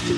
Hello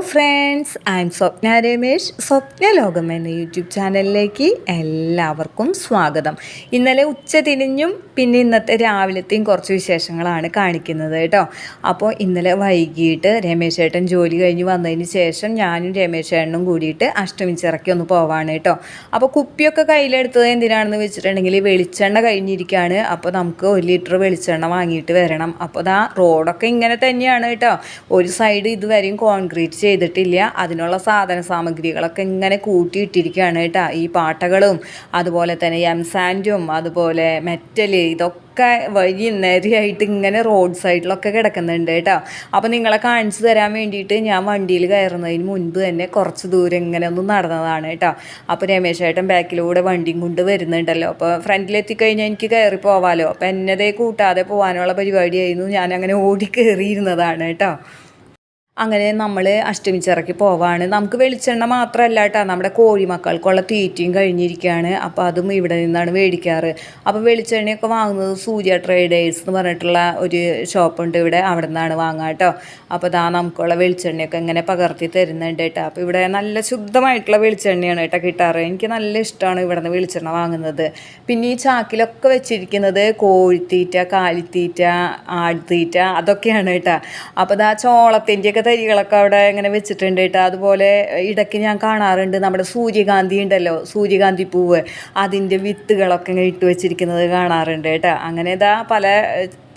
friends I'm Swapna Ramesh Swapna ലോകം എന്ന YouTube ചാനലിലേക്ക് എല്ലാവർക്കും സ്വാഗതം. ഇന്നലെ ഉച്ച തിരിഞ്ഞും പിന്നെ ഇന്നത്തെ രാവിലത്തെയും കുറച്ച് വിശേഷങ്ങളാണ് കാണിക്കുന്നത് കേട്ടോ. അപ്പോൾ ഇന്നലെ വൈകിട്ട് രമേശ് ചേട്ടൻ ജോലി കഴിഞ്ഞ് വന്നതിന് ശേഷം ഞാനും രമേശ് ചേട്ടനും കൂടിയിട്ട് അഷ്ടമിച്ചിറക്കി ഒന്ന് പോവാണ് കേട്ടോ. അപ്പോൾ കുപ്പിയൊക്കെ കയ്യിലെടുത്തത് എന്തിനാണെന്ന് വെച്ചിട്ടുണ്ടെങ്കിൽ വെളിച്ചെണ്ണ കഴിഞ്ഞിരിക്കുകയാണ്. അപ്പോൾ നമുക്ക് ഒരു ലിറ്റർ വെളിച്ചെണ്ണ വാങ്ങിയിട്ട് വരണം. അപ്പോൾ ദാ റോഡൊക്കെ ഇങ്ങനെ തന്നെയാണ് കേട്ടോ. ഒരു സൈഡ് ഇതുവരെയും കോൺക്രീറ്റ് ചെയ്തിട്ടില്ല. അതിനുള്ള സാധന സാമഗ്രികളൊക്കെ ഇങ്ങനെ കൂട്ടിയിട്ടിരിക്കുകയാണ് കേട്ടോ. ഈ പാട്ടകളും അതുപോലെ തന്നെ എം സാൻഡും അതുപോലെ മെറ്റൽ ഇതൊക്കെ വഴി നേരെയായിട്ട് ഇങ്ങനെ റോഡ് സൈഡിലൊക്കെ കിടക്കുന്നുണ്ട് കേട്ടോ. അപ്പോൾ നിങ്ങളെ കാണിച്ചു തരാൻ വേണ്ടിയിട്ട് ഞാൻ വണ്ടിയിൽ കയറുന്നതിന് മുൻപ് തന്നെ കുറച്ച് ദൂരം ഇങ്ങനെ ഒന്ന് നടന്നതാണ് കേട്ടോ. അപ്പോൾ രമേശ് ചേട്ടൻ ബാക്കിലൂടെ വണ്ടിയും കൊണ്ട് വരുന്നുണ്ടല്ലോ. അപ്പോൾ ഫ്രണ്ടിലെത്തിക്കഴിഞ്ഞാൽ എനിക്ക് കയറി പോവാലോ? അപ്പോൾ എന്നതേ കൂട്ടാതെ പോകാനുള്ള പരിപാടിയായിരുന്നു. ഞാൻ അങ്ങനെ ഓടി കയറിയിരുന്നതാണ് കേട്ടോ. അങ്ങനെ നമ്മൾ അഷ്ടമിച്ചിറക്കി പോവാണ്. നമുക്ക് വെളിച്ചെണ്ണ മാത്രമല്ല കേട്ടോ. നമ്മുടെ കോഴിമക്കൾക്കുള്ള തീറ്റയും കഴിഞ്ഞിരിക്കുകയാണ്. അപ്പോൾ അതും ഇവിടെ നിന്നാണ് മേടിക്കാറ്. അപ്പോൾ വെളിച്ചെണ്ണയൊക്കെ വാങ്ങുന്നത് സൂര്യ ട്രേഡേഴ്സ് എന്ന് പറഞ്ഞിട്ടുള്ള ഒരു ഷോപ്പുണ്ട് ഇവിടെ. അവിടെ നിന്നാണ് വാങ്ങുക കേട്ടോ. അപ്പോൾ ദാ നമുക്കുള്ള വെളിച്ചെണ്ണയൊക്കെ ഇങ്ങനെ പകർത്തി തരുന്നുണ്ട് കേട്ടോ. അപ്പോൾ ഇവിടെ നല്ല ശുദ്ധമായിട്ടുള്ള വെളിച്ചെണ്ണയാണ് കേട്ടോ കിട്ടാറ്. എനിക്ക് നല്ല ഇഷ്ടമാണ് ഇവിടെ നിന്ന് വെളിച്ചെണ്ണ വാങ്ങുന്നത്. പിന്നെ ഈ ചാക്കിലൊക്കെ വെച്ചിരിക്കുന്നത് കോഴിത്തീറ്റ കാലിത്തീറ്റ ആടുത്തീറ്റ അതൊക്കെയാണ് കേട്ടോ. അപ്പോൾ ദാ ചോളത്തിന്റെയൊക്കെ തരികളൊക്കെ അവിടെ ഇങ്ങനെ വെച്ചിട്ടുണ്ട് കേട്ടോ. അതുപോലെ ഇടയ്ക്ക് ഞാൻ കാണാറുണ്ട് നമ്മുടെ സൂര്യകാന്തി ഉണ്ടല്ലോ സൂര്യകാന്തി പൂവ്. അതിന്റെ വിത്തുകളൊക്കെ ഇങ്ങനെ ഇട്ട് വെച്ചിരിക്കുന്നത് കാണാറുണ്ട് കേട്ടോ. അങ്ങനെ ഇതാ പല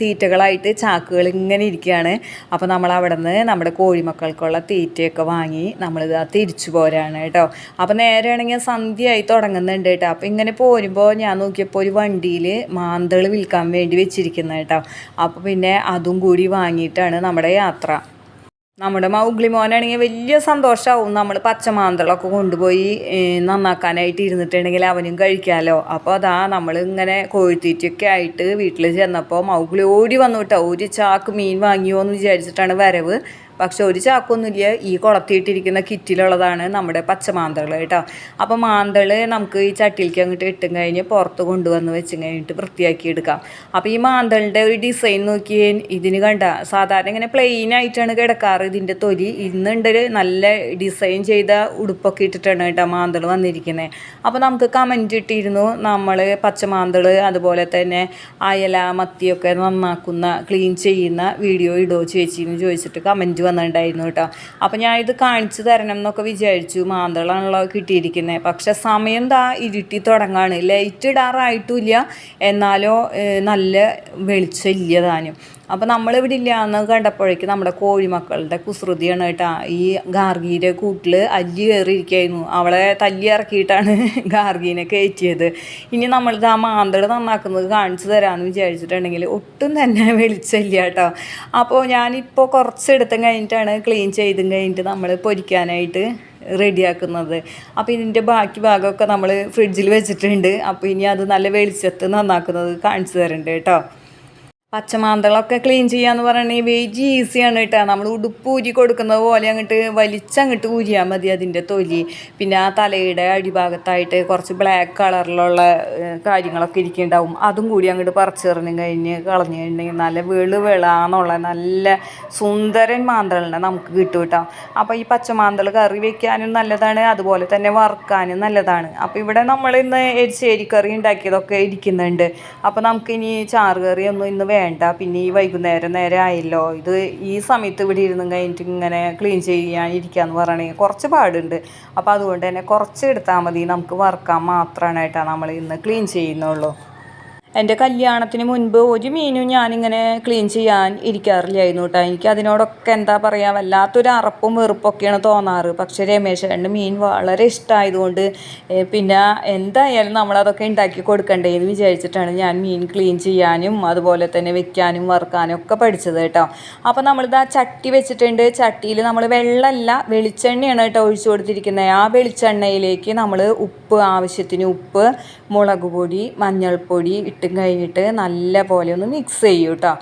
തീറ്റകളായിട്ട് ചാക്കുകൾ ഇങ്ങനെ ഇരിക്കുകയാണ്. അപ്പോൾ നമ്മൾ അവിടെ നിന്ന് നമ്മുടെ കോഴിമക്കൾക്കുള്ള തീറ്റയൊക്കെ വാങ്ങി നമ്മളിത് തിരിച്ചു പോരാണ് കേട്ടോ. അപ്പോൾ നേരെയാണെങ്കിൽ സന്ധ്യയായി തുടങ്ങുന്നുണ്ട് കേട്ടോ. അപ്പോൾ ഇങ്ങനെ പോരുമ്പോൾ ഞാൻ നോക്കിയപ്പോൾ ഒരു വണ്ടിയിൽ മാന്തൾ വിൽക്കാൻ വേണ്ടി വെച്ചിരിക്കുന്നത് കേട്ടോ. അപ്പോൾ പിന്നെ അതും കൂടി വാങ്ങിയിട്ടാണ് നമ്മുടെ യാത്ര. നമ്മുടെ മൗഗ്ലി മോനാണെങ്കിൽ വലിയ സന്തോഷമാവും നമ്മൾ പച്ചമാന്തളൊക്കെ കൊണ്ടുപോയി നന്നാക്കാനായിട്ട് ഇരുന്നിട്ടുണ്ടെങ്കിൽ അവനും കഴിക്കാമല്ലോ അപ്പോൾ അതാ നമ്മൾ ഇങ്ങനെ കോഴിത്തീറ്റയൊക്കെ ആയിട്ട് വീട്ടിൽ ചെന്നപ്പോൾ മൗഗ്ലി ഓടി വന്നു കേട്ടോ. ഒരു ചാക്ക് മീൻ വാങ്ങിയോ എന്ന് വിചാരിച്ചിട്ടാണ് വരവ്. പക്ഷെ ഒരു ചാക്കൊന്നുമില്ല. ഈ കുളത്തിയിട്ടിരിക്കുന്ന കിറ്റിലുള്ളതാണ് നമ്മുടെ പച്ചമാന്തകൾ കേട്ടോ. അപ്പോൾ മാന്തൾ നമുക്ക് ഈ ചട്ടിയിലേക്ക് അങ്ങോട്ട് ഇട്ടും കഴിഞ്ഞ് പുറത്ത് കൊണ്ടുവന്ന് വെച്ച് കഴിഞ്ഞിട്ട് വൃത്തിയാക്കി എടുക്കാം. അപ്പോൾ ഈ മാന്തളിന്റെ ഒരു ഡിസൈൻ നോക്കിയേ ഇതിന് കണ്ട സാധാരണ ഇങ്ങനെ പ്ലെയിൻ ആയിട്ടാണ് കിടക്കാറ്. ഇതിന്റെ തൊലി ഇന്നുണ്ട് നല്ല ഡിസൈൻ ചെയ്ത ഉടുപ്പൊക്കെ ഇട്ടിട്ടാണ് കേട്ടോ മാന്തൾ വന്നിരിക്കുന്നത് അപ്പോൾ നമുക്ക് കമന്റ് ഇട്ടിരുന്നു നമ്മൾ പച്ചമാന്തൾ അതുപോലെ തന്നെ അയല മത്തിയൊക്കെ നന്നാക്കുന്ന ക്ലീൻ ചെയ്യുന്ന വീഡിയോ ഇടോ ചേച്ചി എന്ന് ചോദിച്ചിട്ട് കമന്റ് വന്നിട്ടുണ്ടായിരുന്നു കേട്ടോ. അപ്പോൾ ഞാൻ ഇത് കാണിച്ചു തരണം എന്നൊക്കെ വിചാരിച്ചു. മാന്തളാണല്ലോ കിട്ടിയിരിക്കുന്നത് പക്ഷെ സമയം ദാ ഇരുട്ടി തുടങ്ങാണ്. ലൈറ്റ് ഇടാറായിട്ടുമില്ല എന്നാലോ നല്ല വെളിച്ചം ഇല്ല താനും. അപ്പോൾ നമ്മളിവിടെ ഇല്ല എന്ന് കണ്ടപ്പോഴേക്ക് നമ്മുടെ കോഴിമക്കളുടെ കുസൃതിയാണ് കേട്ടോ. ഈ ഗാർഗീന്റെ കൂട്ടിൽ അല്ലി കയറിയിരിക്കായിരുന്നു. അവളെ തല്ലി ഇറക്കിയിട്ടാണ് ഗാർഗീനെ കയറ്റിയത്. ഇനി നമ്മളിത് ആ മാന്തട് നന്നാക്കുന്നത് കാണിച്ചു തരാമെന്ന് വിചാരിച്ചിട്ടുണ്ടെങ്കിൽ ഒട്ടും തന്നെ വെളിച്ചമില്ല കേട്ടോ. അപ്പോൾ ഞാനിപ്പോൾ കുറച്ചെടുത്തും കഴിഞ്ഞിട്ടാണ് ക്ലീൻ ചെയ്തും കഴിഞ്ഞിട്ട് നമ്മൾ പൊരിക്കാനായിട്ട് റെഡിയാക്കുന്നത്. അപ്പോൾ ഇതിന്റെ ബാക്കി ഭാഗമൊക്കെ നമ്മൾ ഫ്രിഡ്ജിൽ വെച്ചിട്ടുണ്ട്. അപ്പോൾ ഇനി അത് നല്ല വെളിച്ചത്ത് നന്നാക്കുന്നത് കാണിച്ചു തരുന്നുണ്ട് കേട്ടോ. പച്ചമാന്തളൊക്കെ ക്ലീൻ ചെയ്യാന്ന് പറയണെങ്കിൽ വെയിറ്റ് ഈസിയാണ് കേട്ടോ നമ്മൾ ഉടുപ്പ് ഊരി കൊടുക്കുന്നത് പോലെ അങ്ങോട്ട് വലിച്ചങ്ങോട്ട് ഊരിയാൽ മതി അതിന്റെ തൊലി. പിന്നെ ആ തലയുടെ അടിഭാഗത്തായിട്ട് കുറച്ച് ബ്ലാക്ക് കളറിലുള്ള കാര്യങ്ങളൊക്കെ ഇരിക്കുന്നുണ്ടാവും. അതും കൂടി അങ്ങോട്ട് പറിച്ചെറിഞ്ഞ് കഴിഞ്ഞ് കളഞ്ഞു കഴിഞ്ഞിട്ടുണ്ടെങ്കിൽ നല്ല വെളു വെളാന്നുള്ള നല്ല സുന്ദരൻ മാന്തളിനെ നമുക്ക് കിട്ടും കേട്ടോ അപ്പോൾ ഈ പച്ചമാന്തൾ കറി വെക്കാനും നല്ലതാണ് അതുപോലെ തന്നെ വറുക്കാനും നല്ലതാണ്. അപ്പോൾ ഇവിടെ നമ്മൾ ഇന്ന് എരിശ്ശേരി കറി ഉണ്ടാക്കിയതൊക്കെ ഇരിക്കുന്നുണ്ട്. അപ്പോൾ നമുക്കിനി ചാറ് കറിയൊന്നും ഇന്ന് വേണ്ട. പിന്നെ ഈ വൈകുന്നേരം നേരെ ആയല്ലോ. ഇത് ഈ സമയത്ത് ഇവിടെ ഇരുന്ന് കഴിഞ്ഞിട്ട് ഇങ്ങനെ ക്ലീൻ ചെയ്യാൻ ഇരിക്കാന്ന് പറയണെങ്കിൽ കുറച്ച് പാടുണ്ട്. അപ്പോൾ അതുകൊണ്ട് തന്നെ കുറച്ച് എടുത്താൽ മതി. നമുക്ക് വറുക്കാൻ മാത്രമാണ് കേട്ടോ നമ്മൾ ഇന്ന് ക്ലീൻ ചെയ്യുന്നുള്ളൂ. എന്റെ കല്യാണത്തിന് മുൻപ് ഒരു മീനും ഞാനിങ്ങനെ ക്ലീൻ ചെയ്യാൻ ഇരിക്കാറില്ലായിരുന്നു കേട്ടോ. എനിക്ക് അതിനോടൊക്കെ എന്താ പറയുക വല്ലാത്തൊരു അറപ്പും വെറുപ്പൊക്കെയാണ് തോന്നാറ്. പക്ഷേ രമേശേട്ടന്റെ മീൻ വളരെ ഇഷ്ടമായതുകൊണ്ട് പിന്നെ എന്തായാലും നമ്മളതൊക്കെ ഉണ്ടാക്കി കൊടുക്കണ്ടേ എന്ന് വിചാരിച്ചിട്ടാണ് ഞാൻ മീൻ ക്ലീൻ ചെയ്യാനും അതുപോലെ തന്നെ വെക്കാനും വറുക്കാനും ഒക്കെ പഠിച്ചത് കേട്ടോ. അപ്പോൾ നമ്മളിത് ആ ചട്ടി വെച്ചിട്ടുണ്ട്. ചട്ടിയിൽ നമ്മൾ വെള്ളമല്ല വെളിച്ചെണ്ണയാണ് കേട്ടോ ഒഴിച്ചു കൊടുത്തിരിക്കുന്നത്. ആ വെളിച്ചെണ്ണയിലേക്ക് നമ്മൾ ഉപ്പ് ആവശ്യത്തിന് ഉപ്പ് മുളക് പൊടി മഞ്ഞൾപ്പൊടി ഇട്ടും കഴിഞ്ഞിട്ട് നല്ല പോലെ ഒന്ന് മിക്സ് ചെയ്യും കേട്ടോ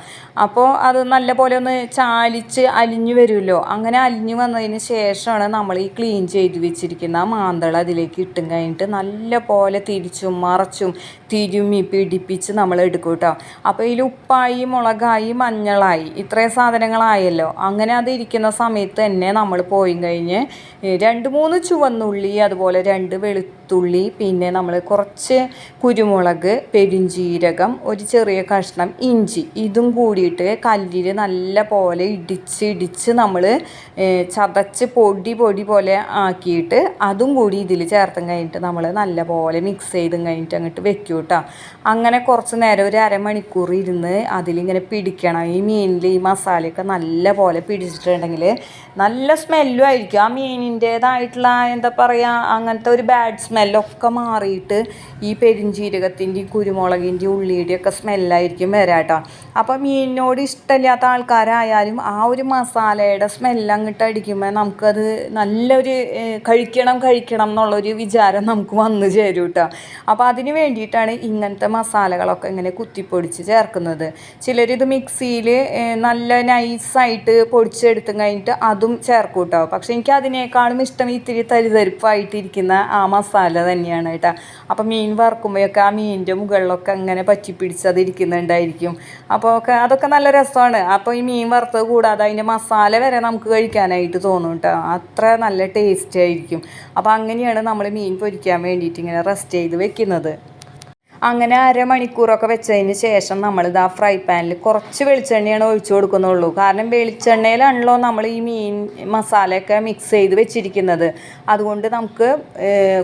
അപ്പോൾ അത് നല്ല പോലെ ഒന്ന് ചാലിച്ച് അലിഞ്ഞു വരുമല്ലോ. അങ്ങനെ അലിഞ്ഞു വന്നതിന് ശേഷമാണ് നമ്മൾ ഈ ക്ലീൻ ചെയ്ത് വെച്ചിരിക്കുന്ന മാന്തള അതിലേക്ക് ഇട്ടും കഴിഞ്ഞിട്ട് നല്ല പോലെ തിരിച്ചും മറച്ചും തിരുമ്മി പിടിപ്പിച്ച് നമ്മൾ എടുക്കും കേട്ടോ അപ്പോൾ ഇതിൽ ഉപ്പായി മുളകായി മഞ്ഞളായി ഇത്രയും സാധനങ്ങളായല്ലോ. അങ്ങനെ അത് ഇരിക്കുന്ന സമയത്ത് തന്നെ നമ്മൾ പോയി കഴിഞ്ഞ് രണ്ട് മൂന്ന് ചുവന്നുള്ളി അതുപോലെ രണ്ട് വെളുത്തുള്ളി പിന്നെ നമ്മൾ കുറച്ച് കുരുമുളക് പെരുംജീരകം ഒരു ചെറിയ കഷ്ണം ഇഞ്ചി. ഇതും കൂടിയിട്ട് കല്ലിൽ നല്ല പോലെ ഇടിച്ച് ഇടിച്ച് നമ്മൾ ചതച്ച് പൊടി പൊടി പോലെ ആക്കിയിട്ട് അതും കൂടി ഇതിൽ ചേർത്തും കഴിഞ്ഞിട്ട് നമ്മൾ നല്ല പോലെ മിക്സ് ചെയ്തും കഴിഞ്ഞിട്ട് അങ്ങോട്ട് വെക്കും കേട്ടോ അങ്ങനെ കുറച്ച് നേരം ഒരു അരമണിക്കൂർ ഇരുന്ന് അതിലിങ്ങനെ പിടിക്കണം. ഈ മീനിൽ ഈ മസാലയൊക്കെ നല്ല പോലെ പിടിച്ചിട്ടുണ്ടെങ്കിൽ നല്ല സ്മെല്ലും ആയിരിക്കും. ആ മീനിന്റേതായിട്ടുള്ള എന്താ പറയുക അങ്ങനത്തെ ഒരു ബാഡ് സ്മെല്ലൊക്കെ മാറിയിട്ട് പെരിഞ്ചീരകത്തിന്റെയും കുരുമുളകിന്റെയും ഉള്ളിയുടെയും ഒക്കെ സ്മെല്ലായിരിക്കും വരാട്ടോ അപ്പോൾ മീനിനോട് ഇഷ്ടമില്ലാത്ത ആൾക്കാരായാലും ആ ഒരു മസാലയുടെ സ്മെല്ല് അങ്ങോട്ട് അടിക്കുമ്പോൾ നമുക്കത് നല്ലൊരു കഴിക്കണം കഴിക്കണം എന്നുള്ളൊരു വിചാരം നമുക്ക് വന്നു ചേരും കേട്ടോ. അപ്പോൾ അതിന് വേണ്ടിയിട്ടാണ് ഇങ്ങനത്തെ മസാലകളൊക്കെ ഇങ്ങനെ കുത്തിപ്പൊടിച്ച് ചേർക്കുന്നത്. ചിലരിത് മിക്സിയിൽ നല്ല നൈസായിട്ട് പൊടിച്ചെടുത്തും കഴിഞ്ഞിട്ട് അതും ചേർക്കും കേട്ടോ. പക്ഷെ എനിക്ക് അതിനേക്കാളും ഇഷ്ടം ഇത്തിരി തരിതരിപ്പായിട്ടിരിക്കുന്ന ആ മസാല തന്നെയാണ് കേട്ടോ. അപ്പോൾ മീൻ വറുക്കുമ്പോഴൊക്കെ ആ മീനിന്റെ മുകളിലൊക്കെ അങ്ങനെ പറ്റി അതിരിക്കുന്നുണ്ടായിരിക്കും അപ്പോൾ ഒക്കെ അതൊക്കെ നല്ല രസമാണ്. അപ്പോൾ ഈ മീൻ വറുത്തത് കൂടാതെ അതിന്റെ മസാല വരെ നമുക്ക് കഴിക്കാനായിട്ട് തോന്നും കേട്ടോ. അത്ര നല്ല ടേസ്റ്റ് ആയിരിക്കും. അപ്പോൾ അങ്ങനെയാണ് നമ്മൾ മീൻ പൊരിക്കാൻ വേണ്ടിയിട്ട് ഇങ്ങനെ റെസ്റ്റ് ചെയ്ത് വെക്കുന്നത്. അങ്ങനെ അരമണിക്കൂറൊക്കെ വെച്ചതിന് ശേഷം നമ്മളിത് ആ ഫ്രൈ പാനിൽ കുറച്ച് വെളിച്ചെണ്ണയാണ് ഒഴിച്ചു കൊടുക്കുന്നുള്ളൂ. കാരണം വെളിച്ചെണ്ണയിലാണല്ലോ നമ്മൾ ഈ മീൻ മസാലയൊക്കെ മിക്സ് ചെയ്ത് വെച്ചിരിക്കുന്നത്. അതുകൊണ്ട് നമുക്ക്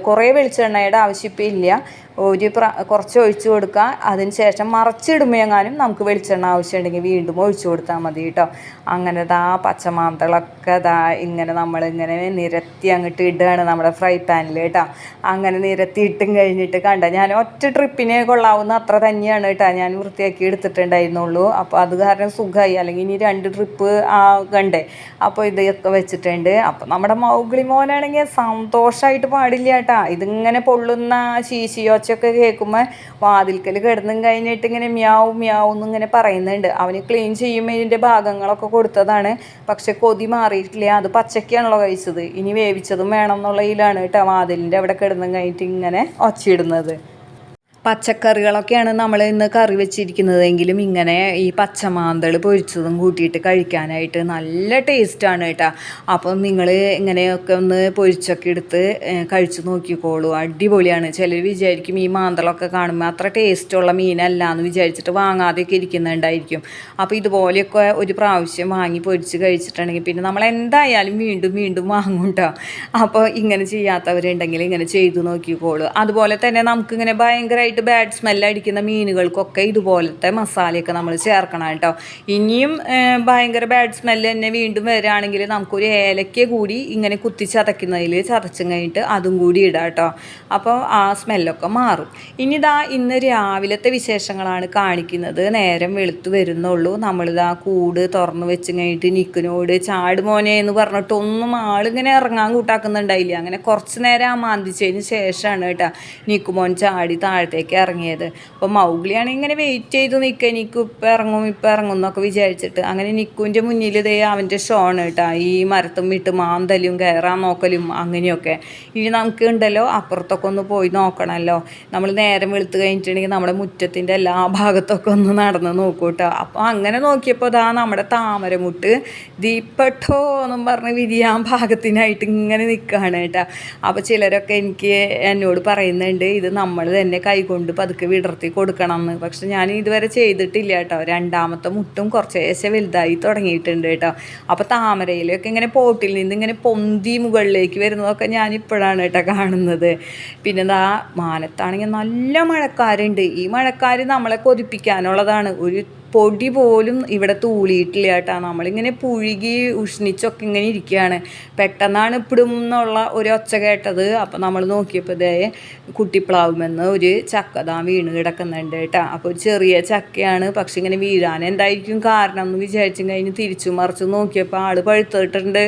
കുറേ വെളിച്ചെണ്ണയുടെ ആവശ്യമില്ല ഒരു പ്ര കുറച്ച് ഒഴിച്ചു കൊടുക്കുക അതിന് ശേഷം മറച്ചിടുമ്പോഴെങ്ങാനും നമുക്ക് വെളിച്ചെണ്ണ ആവശ്യമുണ്ടെങ്കിൽ വീണ്ടും ഒഴിച്ചു കൊടുത്താൽ മതി കേട്ടോ. അങ്ങനെ ദാ പച്ചമാന്തളൊക്കെ ദാ ഇങ്ങനെ നമ്മളിങ്ങനെ നിരത്തി അങ്ങോട്ട് ഇടുകയാണ് നമ്മുടെ ഫ്രൈ പാനിൽ കേട്ടോ. അങ്ങനെ നിരത്തി ഇട്ടും കഴിഞ്ഞിട്ട് കണ്ട ഞാൻ ഒറ്റ ട്രിപ്പിന് കൊള്ളാവുന്ന അത്ര തന്നെയാണ് കേട്ടോ ഞാൻ വൃത്തിയാക്കി എടുത്തിട്ടുണ്ടായിരുന്നുള്ളൂ. അപ്പോൾ അത് കാരണം സുഖമായി അല്ലെങ്കിൽ ഇനി രണ്ട് ട്രിപ്പ് ആകണ്ടേ അപ്പോൾ ഇതൊക്കെ വെച്ചിട്ടുണ്ട്. അപ്പോൾ നമ്മുടെ മൗഗ്ലി മോനാണെങ്കിൽ സന്തോഷമായിട്ട് പാടില്ല കേട്ടോ. ഇതിങ്ങനെ പൊള്ളുന്ന ശീശിയോച്ചൊക്കെ കേൾക്കുമ്പോൾ വാതിൽക്കൽ കിടന്നും കഴിഞ്ഞിട്ട് ഇങ്ങനെ മ്യാവും മ്യാവും എന്നിങ്ങനെ പറയുന്നുണ്ട്. അവന് ക്ലീൻ ചെയ്യുമ്പോൾ ഇതിന്റെ ഭാഗങ്ങളൊക്കെ കൊടുത്തതാണ്. പക്ഷെ കൊതി മാറിയിട്ടില്ല. അത് പച്ചക്കാണല്ലോ കഴിച്ചത്. ഇനി വേവിച്ചതും വേണം എന്നുള്ളതിലാണ് കേട്ടോ വാതിലിന്റെ അവിടെ കിടന്നും കഴിഞ്ഞിട്ട് ഇങ്ങനെ ഒച്ചയിടുന്നത്. പച്ചക്കറികളൊക്കെയാണ് നമ്മൾ ഇന്ന് കറി വെച്ചിരിക്കുന്നതെങ്കിലും ഇങ്ങനെ ഈ പച്ചമാന്തൾ പൊരിച്ചതും കൂട്ടിയിട്ട് കഴിക്കാനായിട്ട് നല്ല ടേസ്റ്റാണ് കേട്ടോ. അപ്പം നിങ്ങൾ ഇങ്ങനെയൊക്കെ ഒന്ന് പൊരിച്ചൊക്കെ എടുത്ത് കഴിച്ചു നോക്കിക്കോളൂ. അടിപൊളിയാണ്. ചിലർ വിചാരിക്കും ഈ മാന്തളൊക്കെ കാണുമ്പോൾ അത്ര ടേസ്റ്റുള്ള മീനല്ല എന്ന് വിചാരിച്ചിട്ട് വാങ്ങാതെയൊക്കെ ഇരിക്കുന്നുണ്ടായിരിക്കും. അപ്പോൾ ഇതുപോലെയൊക്കെ ഒരു പ്രാവശ്യം വാങ്ങി പൊരിച്ച് കഴിച്ചിട്ടുണ്ടെങ്കിൽ പിന്നെ നമ്മൾ എന്തായാലും വീണ്ടും വീണ്ടും വാങ്ങും കേട്ടോ. അപ്പോൾ ഇങ്ങനെ ചെയ്യാത്തവരുണ്ടെങ്കിൽ ഇങ്ങനെ ചെയ്തു നോക്കിക്കോളൂ. അതുപോലെ തന്നെ നമുക്കിങ്ങനെ ഭയങ്കരമായിട്ട് ഭയങ്കരമായിട്ട് ബാഡ് സ്മെല്ലടിക്കുന്ന മീനുകൾക്കൊക്കെ ഇതുപോലത്തെ മസാലയൊക്കെ നമ്മൾ ചേർക്കണം കേട്ടോ. ഇനിയും ഭയങ്കര ബാഡ് സ്മെല്ല് തന്നെ വീണ്ടും വരികയാണെങ്കിൽ നമുക്കൊരു ഏലക്ക കൂടി ഇങ്ങനെ കുത്തി ചതയ്ക്കുന്നതിൽ ചതച്ചും കഴിഞ്ഞിട്ട് അതും കൂടി ഇടാം കേട്ടോ. അപ്പോൾ ആ സ്മെല്ലൊക്കെ മാറും. ഇനി ഇതാ ഇന്ന് രാവിലത്തെ വിശേഷങ്ങളാണ് കാണിക്കുന്നത്. നേരം വെളുത്തു വരുന്നുള്ളൂ. നമ്മളിതാ കൂട് തുറന്നു വെച്ച് കഴിഞ്ഞിട്ട് നിൽക്കുന്നോട് ചാട് മോനെ എന്ന് പറഞ്ഞിട്ടൊന്നും ആളിങ്ങനെ ഇറങ്ങാൻ കൂട്ടാക്കുന്നുണ്ടായില്ല. അങ്ങനെ കുറച്ച് നേരം ആ മാന്തിച്ചതിന് ശേഷമാണ് കേട്ടോ നിക്കുമോൻ ചാടി താഴത്തേക്ക് പുറത്തേക്ക് ഇറങ്ങിയത്. അപ്പോൾ മൗഗ്ലിയാണെങ്കിൽ ഇങ്ങനെ വെയിറ്റ് ചെയ്ത് നിൽക്കുക നിൽക്കും ഇപ്പം ഇറങ്ങും ഇപ്പം ഇറങ്ങും എന്നൊക്കെ വിചാരിച്ചിട്ട്. അങ്ങനെ നിക്കുവിന്റെ മുന്നിൽ ഇതേ അവന്റെ ഷോണ് കേട്ടോ. ഈ മരത്തും വിട്ട് മാന്തലും കയറാൻ നോക്കലും അങ്ങനെയൊക്കെ. ഇനി നമുക്ക് ഉണ്ടല്ലോ അപ്പുറത്തൊക്കെ ഒന്ന് പോയി നോക്കണമല്ലോ നമ്മൾ നേരം വെളുത്ത് കഴിഞ്ഞിട്ടുണ്ടെങ്കിൽ നമ്മുടെ മുറ്റത്തിന്റെ എല്ലാ ഭാഗത്തൊക്കെ ഒന്ന് നടന്ന് നോക്കൂ കേട്ടോ. അപ്പോൾ അങ്ങനെ നോക്കിയപ്പോൾ അതാ നമ്മുടെ താമരമുട്ട് ദീപ്പട്ടോ എന്നും പറഞ്ഞ് വിരിയാൻ ഭാഗത്തിനായിട്ട് ഇങ്ങനെ നിൽക്കുകയാണ് കേട്ടോ. അപ്പോൾ ചിലരൊക്കെ എനിക്ക് എന്നോട് പറയുന്നുണ്ട് ഇത് നമ്മൾ തന്നെ കൈ കൊണ്ട് പതുക്കെ വിടർത്തി കൊടുക്കണം എന്ന് പക്ഷെ ഞാൻ ഇതുവരെ ചെയ്തിട്ടില്ല കേട്ടോ. രണ്ടാമത്തെ മുട്ടും കുറച്ചേശെ വലുതായി തുടങ്ങിയിട്ടുണ്ട് കേട്ടോ. അപ്പോൾ താമരയിലൊക്കെ ഇങ്ങനെ പോട്ടിൽ നിന്ന് ഇങ്ങനെ പൊന്തി മുകളിലേക്ക് വരുന്നതൊക്കെ ഞാൻ ഇപ്പോഴാണ് കേട്ടോ കാണുന്നത്. പിന്നെ എന്താ മാനത്താണെങ്കിൽ നല്ല മഴക്കാരുണ്ട്. ഈ മഴക്കാർ നമ്മളെ കൊതിപ്പിക്കാനുള്ളതാണ്. ഒരു പൊടി പോലും ഇവിടെ തൂളിയിട്ടില്ല കേട്ടോ. നമ്മളിങ്ങനെ പുഴുകി ഉഷ്ണിച്ചൊക്കെ ഇങ്ങനെ ഇരിക്കുകയാണ്. പെട്ടെന്നാണ് ഇപ്പിടും എന്നുള്ള ഒരു ഒച്ച കേട്ടത്. അപ്പോൾ നമ്മൾ നോക്കിയപ്പോൾ ഇതേ കുട്ടിപ്ലാവുമെന്ന് ഒരു ചക്കതാ വീണ് കിടക്കുന്നുണ്ട് കേട്ടോ. അപ്പോൾ ഒരു ചെറിയ ചക്കയാണ്. പക്ഷെ ഇങ്ങനെ വീഴാൻ എന്തായിരിക്കും കാരണം എന്ന് വിചാരിച്ചും കഴിഞ്ഞ് തിരിച്ചു മറിച്ചു നോക്കിയപ്പോൾ ആൾ പഴുത്തിട്ടുണ്ട്.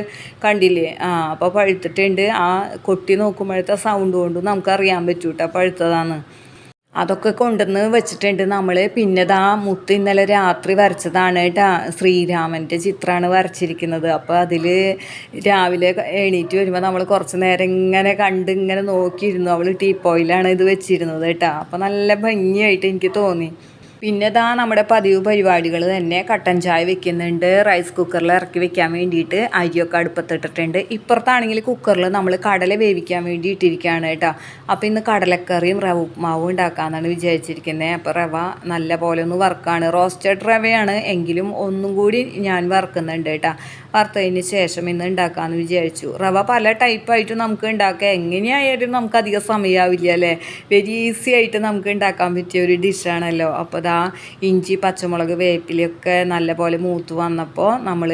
കണ്ടില്ലേ? ആ അപ്പോൾ പഴുത്തിട്ടുണ്ട്. ആ കൊട്ടി നോക്കുമ്പോഴത്തെ സൗണ്ട് കൊണ്ട് നമുക്കറിയാൻ പറ്റൂട്ടോ പഴുത്തതാണ് അതൊക്കെ കൊണ്ടുവന്ന് വെച്ചിട്ടുണ്ട് നമ്മൾ പിന്നെ ദാ മുത്ത് ഇന്നലെ രാത്രി വരച്ചതാണ് കേട്ടോ. ശ്രീരാമന്റെ ചിത്രമാണ് വരച്ചിരിക്കുന്നത്. അപ്പോൾ അതിൽ രാവിലെ എണീറ്റ് വരുമ്പോൾ നമ്മൾ കുറച്ച് നേരം ഇങ്ങനെ കണ്ട് ഇങ്ങനെ നോക്കിയിരുന്നു. അവൾ ടീപ്പോയിലാണ് ഇത് വെച്ചിരുന്നത് കേട്ടോ. അപ്പോൾ നല്ല ഭംഗിയായിട്ട് എനിക്ക് തോന്നി. പിന്നെ ഇതാ നമ്മുടെ പതിവ് പരിപാടികൾ തന്നെ കട്ടൻ ചായ വെക്കുന്നുണ്ട് റൈസ് കുക്കറിൽ ഇറക്കി വെക്കാൻ വേണ്ടിയിട്ട് അരിയൊക്കെ അടുപ്പത്തിട്ടിട്ടുണ്ട്. ഇപ്പുറത്താണെങ്കിൽ കുക്കറിൽ നമ്മൾ കടല വേവിക്കാൻ വേണ്ടി ഇട്ടിരിക്കുകയാണ് കേട്ടോ. അപ്പോൾ ഇന്ന് കടലക്കറിയും റവ ഉപ്മാവും ഉണ്ടാക്കാമെന്നാണ് വിചാരിച്ചിരിക്കുന്നത്. അപ്പോൾ റവ നല്ല പോലെ ഒന്ന് വറുക്കാണ്. റോസ്റ്റഡ് റവയാണ് എങ്കിലും ഒന്നും കൂടി ഞാൻ വറുക്കുന്നുണ്ട് കേട്ടോ. വറുത്തതിന് ശേഷം ഇന്ന് ഉണ്ടാക്കാമെന്ന് വിചാരിച്ചു. റവ പല ടൈപ്പായിട്ടും നമുക്ക് ഉണ്ടാക്കാം. എങ്ങനെയായാലും നമുക്ക് അധികം സമയമാവില്ല അല്ലേ? വെരി ഈസി ആയിട്ട് നമുക്ക് ഉണ്ടാക്കാൻ പറ്റിയ ഒരു ഡിഷാണല്ലോ അപ്പോൾ ഇഞ്ചി പച്ചമുളക് വേപ്പിലൊക്കെ നല്ലപോലെ മൂത്ത് വന്നപ്പോൾ നമ്മൾ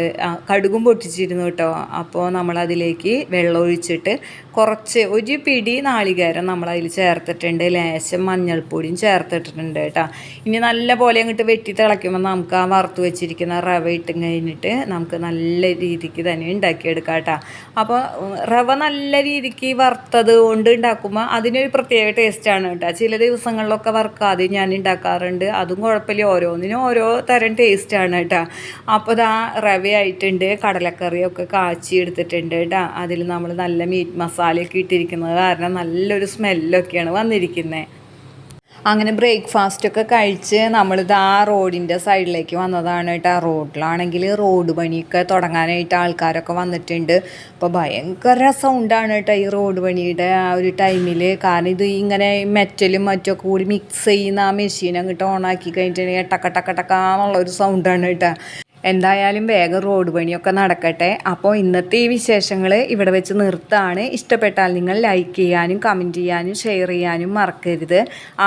കടുകും പൊട്ടിച്ചിരുന്നു കേട്ടോ. അപ്പോൾ നമ്മൾ അതിലേക്ക് വെള്ളം ഒഴിച്ചിട്ട് കുറച്ച് ഒരു പിടി നാളികേരം നമ്മൾ അതിൽ ചേർത്തിട്ടുണ്ട്. ലേശം മഞ്ഞൾപ്പൊടിയും ചേർത്തിട്ടുണ്ട് കേട്ടോ. ഇനി നല്ല പോലെ അങ്ങോട്ട് വെട്ടി തിളയ്ക്കുമ്പോൾ നമുക്ക് ആ വറുത്ത് വെച്ചിരിക്കുന്ന റവ ഇട്ട് കഴിഞ്ഞിട്ട് നമുക്ക് നല്ല രീതിക്ക് തന്നെ ഉണ്ടാക്കിയെടുക്കാം കേട്ടോ. അപ്പോൾ റവ നല്ല രീതിക്ക് വറുത്തത് കൊണ്ട് ഉണ്ടാക്കുമ്പോൾ അതിനൊരു പ്രത്യേക ടേസ്റ്റാണ് കേട്ടോ. ചില ദിവസങ്ങളിലൊക്കെ വറുക്കാതെ ഞാൻ ഉണ്ടാക്കാറുണ്ട്. അതും കുഴപ്പമില്ല. ഓരോന്നിനും ഓരോ തരം ടേസ്റ്റാണ് കേട്ടോ. അപ്പോൾ ഇതാ റവ ആയിട്ടുണ്ട് കടലക്കറിയൊക്കെ കാച്ചി എടുത്തിട്ടുണ്ട് കേട്ടോ. അതിൽ നമ്മൾ നല്ല മീറ്റ് മസാലയൊക്കെ ഇട്ടിരിക്കുന്നത് കാരണം നല്ലൊരു സ്മെല്ലൊക്കെയാണ് വന്നിരിക്കുന്നത് അങ്ങനെ ബ്രേക്ക്ഫാസ്റ്റൊക്കെ കഴിച്ച് നമ്മളിത് ആ റോഡിന്റെ സൈഡിലേക്ക് വന്നതാണ് കേട്ടോ. റോഡിലാണെങ്കിൽ റോഡ് പണിയൊക്കെ തുടങ്ങാനായിട്ട് ആൾക്കാരൊക്കെ വന്നിട്ടുണ്ട്. അപ്പോൾ ഭയങ്കര സൗണ്ടാണ് കേട്ടോ ഈ റോഡ് പണിയുടെ ആ ഒരു ടൈമിൽ കാരണം ഇത് ഇങ്ങനെ മെറ്റലും മറ്റൊക്കെ കൂടി മിക്സ് ചെയ്യുന്ന ആ മെഷീൻ അങ്ങോട്ട് ഓണാക്കി കഴിഞ്ഞിട്ടുണ്ടെങ്കിൽ ടക്ക ടക്ക ടക്കാന്നുള്ളൊരു സൗണ്ടാണ് കേട്ടോ. എന്തായാലും വേഗം റോഡ് പണിയൊക്കെ നടക്കട്ടെ. അപ്പോൾ ഇന്നത്തെ ഈ വിശേഷങ്ങൾ ഇവിടെ വെച്ച് നിർത്താണ്. ഇഷ്ടപ്പെട്ടാൽ നിങ്ങൾ ലൈക്ക് ചെയ്യാനും കമന്റ് ചെയ്യാനും ഷെയർ ചെയ്യാനും മറക്കരുത്.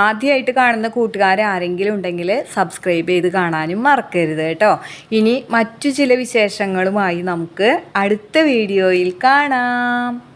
ആദ്യമായിട്ട് കാണുന്ന കൂട്ടുകാർ ആരെങ്കിലും ഉണ്ടെങ്കിൽ സബ്സ്ക്രൈബ് ചെയ്ത് കാണാനും മറക്കരുത് കേട്ടോ. ഇനി മറ്റു ചില വിശേഷങ്ങളുമായി നമുക്ക് അടുത്ത വീഡിയോയിൽ കാണാം.